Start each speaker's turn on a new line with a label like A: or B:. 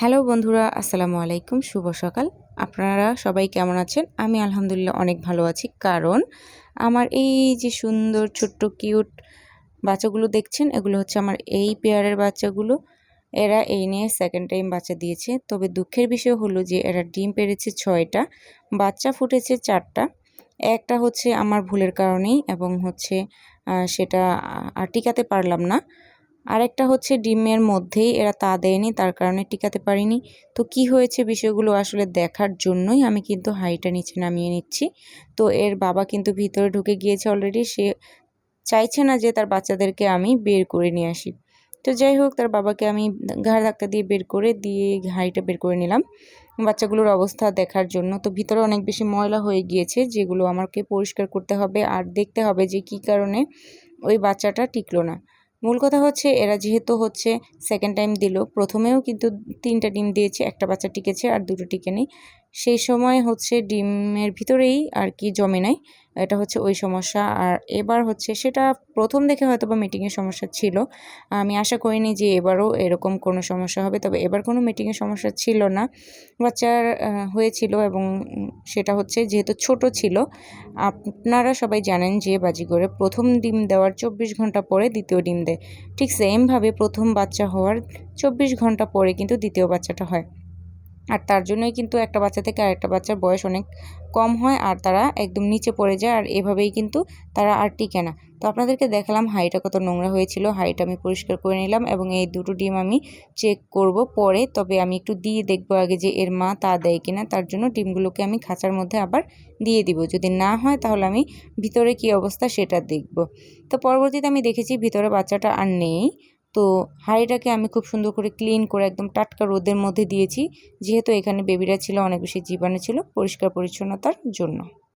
A: Hello বন্ধুরা, আসসালামু আলাইকুম, শুভ সকাল। আপনারা সবাই কেমন আছেন? আমি আলহামদুলিল্লাহ অনেক ভালো আছি, কারণ আমার এই যে সুন্দর, ছোট্ট, কিউট বাচ্চাগুলো দেখছেন, এগুলো হচ্ছে আমার এই পেয়ারের বাচ্চাগুলো। এরা এই নিয়ে সেকেন্ড টাইম বাচ্চা দিয়েছে। তবে দুঃখের বিষয় হলো যে এরা ডিম পেরেছে ছয়টা, বাচ্চা ফুটেছে চারটা। একটা হচ্ছে আমার ভুলের কারণেই এবং হচ্ছে সেটা আর টিকাতে পারলাম না। আরেকটা হচ্ছে ডিমের মধ্যেই এরা তা দেয়নি, তার কারণে টিকাতে পারিনি। তো কি হয়েছে বিষয়গুলো আসলে দেখার জন্যই আমি কিন্তু হাইটা নিচে নামিয়ে নিচ্ছি। তো এর বাবা কিন্তু ভিতরে ঢুকে গিয়েছে অলরেডি সে চাইছে না যে তার বাচ্চাদেরকে আমি বের করে নিয়ে আসি। তো যাই হোক, তার বাবাকে আমি ঘাড় ধাক্কা দিয়ে বের করে দিয়ে হাইটা বের করে নিলাম। বাচ্চাগুলোর অবস্থা দেখার জন্য। তো ভিতরে অনেক বেশি ময়লা হয়ে গিয়েছে, যেগুলো আমাকে পরিষ্কার করতে হবে আর দেখতে হবে যে কি কারণে ওই বাচ্চাটা টিকলো না। মূল কথা হচ্ছে, এরা যেহেতু হচ্ছে সেকেন্ড টাইম দিল, প্রথমেও কিন্তু তিনটা ডিম দিয়েছে, একটা বাচ্চা টিকেছে আর দুটো টিকে নেই। সেই সময় হচ্ছে ডিমের ভিতরেই আর কি জমে নেয় এটা হচ্ছে ওই সমস্যা। আর এবার হচ্ছে সেটা প্রথম দেখে হয়তো বা মিটিংয়ের সমস্যা ছিল। আমি আশা করিনি যে এবারও এরকম কোনো সমস্যা হবে। তবে এবার কোনো মিটিংয়ের সমস্যা ছিল না। বাচ্চার হয়েছিল এবং সেটা হচ্ছে যেহেতু ছোট ছিল, আপনারা সবাই জানেন যে বাজিগরে প্রথম ডিম দেওয়ার চব্বিশ ঘণ্টা পরে দ্বিতীয় ডিম দেয়। ঠিক সেমভাবে প্রথম বাচ্চা হওয়ার চব্বিশ ঘণ্টা পরে কিন্তু দ্বিতীয় বাচ্চাটা হয়। আর তার জন্যই কিন্তু একটা বাচ্চা থেকে আরেকটা বাচ্চার বয়স অনেক কম হয় আর তারা একদম নিচে পড়ে যায় আর এভাবেই কিন্তু তারা আর টিকে না। তো আপনাদেরকে দেখালাম হাইটা কত নোংরা হয়েছিল, হাইটা আমি পরিষ্কার করে নিলাম এবং এই দুটো ডিম আমি চেক করব পরে, তবে আমি একটু দিয়ে দেখব আগে যে এর মা তা দেয় কিনা, তার জন্য ডিমগুলোকে আমি খাঁচার মধ্যে আবার দিয়ে দিব। যদি না হয় তাহলে আমি ভিতরে কি অবস্থা সেটা দেখব। তো পরবর্তীতে আমি দেখেছি ভিতরে বাচ্চাটা আর নেই। তো হাঁড়িটাকে আমি খুব সুন্দর করে ক্লিন করে একদম টাটকা রোদের মধ্যে দিয়েছি। যেহেতু এখানে বেবিরা ছিল, অনেক বেশি জীবাণু ছিল, পরিষ্কার পরিচ্ছন্নতার জন্য।